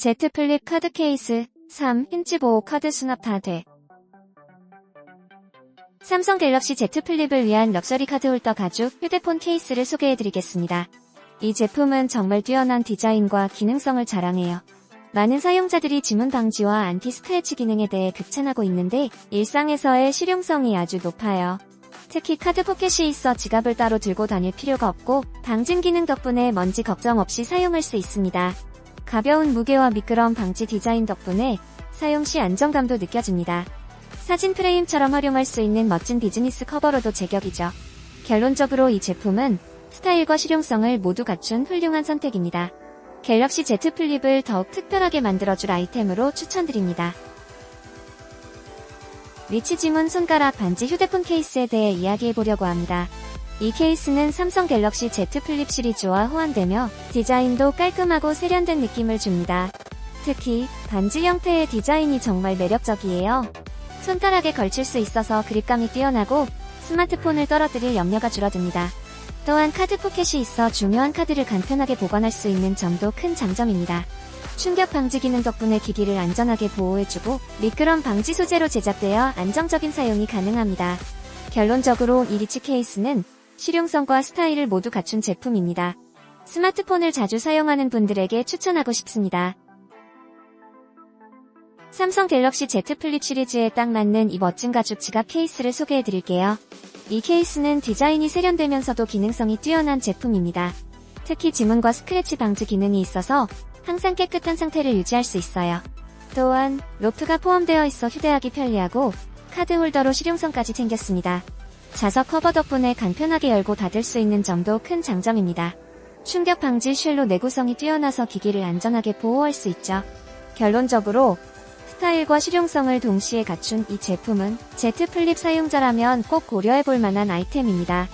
Z 플립 카드 케이스 3. 힌지 보호 카드 수납 다 돼. 삼성 갤럭시 Z 플립을 위한 럭셔리 카드 홀더 가죽 휴대폰 케이스를 소개해드리겠습니다. 이 제품은 정말 뛰어난 디자인과 기능성을 자랑해요. 많은 사용자들이 지문 방지와 안티 스크래치 기능에 대해 극찬하고 있는데 일상에서의 실용성이 아주 높아요. 특히 카드 포켓이 있어 지갑을 따로 들고 다닐 필요가 없고 방진 기능 덕분에 먼지 걱정 없이 사용할 수 있습니다. 가벼운 무게와 미끄럼 방지 디자인 덕분에 사용 시 안정감도 느껴집니다. 사진 프레임처럼 활용할 수 있는 멋진 비즈니스 커버로도 제격이죠. 결론적으로 이 제품은 스타일과 실용성을 모두 갖춘 훌륭한 선택입니다. 갤럭시 Z 플립을 더욱 특별하게 만들어줄 아이템으로 추천드립니다. 리치 지문 손가락 반지 휴대폰 케이스에 대해 이야기해보려고 합니다. 이 케이스는 삼성 갤럭시 Z 플립 시리즈와 호환되며 디자인도 깔끔하고 세련된 느낌을 줍니다. 특히 반지 형태의 디자인이 정말 매력적이에요. 손가락에 걸칠 수 있어서 그립감이 뛰어나고 스마트폰을 떨어뜨릴 염려가 줄어듭니다. 또한 카드 포켓이 있어 중요한 카드를 간편하게 보관할 수 있는 점도 큰 장점입니다. 충격 방지 기능 덕분에 기기를 안전하게 보호해주고 미끄럼 방지 소재로 제작되어 안정적인 사용이 가능합니다. 결론적으로 이 리치 케이스는 실용성과 스타일을 모두 갖춘 제품입니다. 스마트폰을 자주 사용하는 분들에게 추천하고 싶습니다. 삼성 갤럭시 Z 플립 시리즈에 딱 맞는 이 멋진 가죽 지갑 케이스를 소개해드릴게요. 이 케이스는 디자인이 세련되면서도 기능성이 뛰어난 제품입니다. 특히 지문과 스크래치 방지 기능이 있어서 항상 깨끗한 상태를 유지할 수 있어요. 또한 로프가 포함되어 있어 휴대하기 편리하고 카드 홀더로 실용성까지 챙겼습니다. 자석 커버 덕분에 간편하게 열고 닫을 수 있는 점도 큰 장점입니다. 충격 방지 쉘로 내구성이 뛰어나서 기기를 안전하게 보호할 수 있죠. 결론적으로 스타일과 실용성을 동시에 갖춘 이 제품은 Z 플립 사용자라면 꼭 고려해볼 만한 아이템입니다.